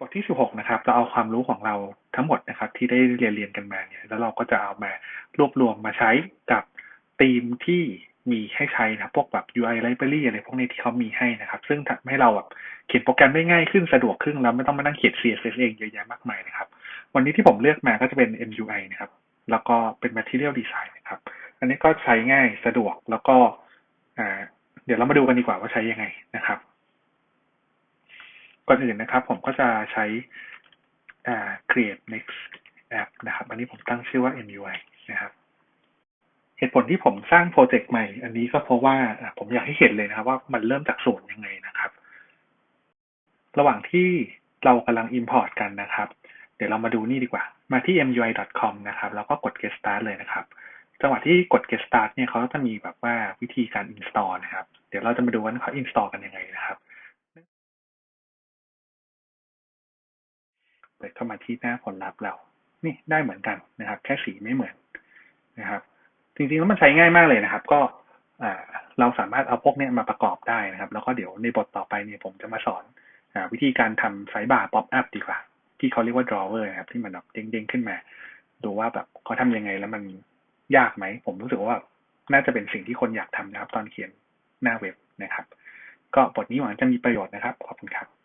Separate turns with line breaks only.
บทที่ 16 นะครับ เราเอาความรู้ของเราทั้งหมดนะครับ ที่ได้เรียนเรียนกันมาเนี่ย แล้วเราก็จะเอามารวบรวมมาใช้กับธีมที่มีให้ใช้นะพวกแบบ UI library อะไรพวกนี้ที่เขามีให้นะครับ ซึ่งทำให้เราแบบเขียนโปรแกรมได้ง่ายขึ้นสะดวกขึ้นแล้วไม่ต้องมานั่งเขียน CSS เองเยอะแยะมากมายนะครับ วันนี้ที่ผมเลือกมาก็จะเป็น MUI นะครับ แล้วก็เป็น Material Design นะครับ อันนี้ก็ใช้ง่ายสะดวกแล้วก็เดี๋ยวเรามาดูกันดีกว่าว่าใช้ยังไงนะครับ ก่อนอื่นนะครับผมก็จะใช้ create next app นะครับ อันนี้ผมตั้งชื่อว่า MUI นะครับเหตุผลที่ผมสร้างโปรเจกต์ใหม่ อันนี้ก็เพราะว่าผมอยากให้เห็นเลยนะครับ ว่ามันเริ่มจากศูนย์ยังไงนะครับ ระหว่างที่เรากำลัง import กันนะครับ เดี๋ยวเรามาดูนี่ดีกว่า มาที่ mui.com นะครับ แล้วก็กด get start เลยนะครับ จังหวะที่กด get start เนี่ยเขาจะมีแบบว่าวิธีการ install นะครับ เดี๋ยวเราจะมาดูว่าเขา install กันยังไงนะ เปิดเข้ามาที่หน้าผลลัพธ์เรา นี่ได้เหมือนกันนะครับ แค่สีไม่เหมือนนะครับ จริงๆแล้วมันใช้ง่ายมากเลยนะครับ ก็เราสามารถเอาพวกนี้มาประกอบได้นะครับ แล้วก็เดี๋ยวในบทต่อไปเนี่ยผมจะมาสอนอวิธีการทำไซบาร์ป๊อปอัพดีกว่า ที่เขาเรียกว่า drawer นะครับ ที่มันแบบเด้งๆขึ้นมา ดูว่าแบบเขาทำยังไงแล้วมันยากไหม ผมรู้สึกว่าน่าจะเป็นสิ่งที่คนอยากทำนะครับ ตอนเขียนหน้าเว็บนะครับ ก็บทนี้หวังจะมีประโยชน์นะครับ ขอบคุณครับ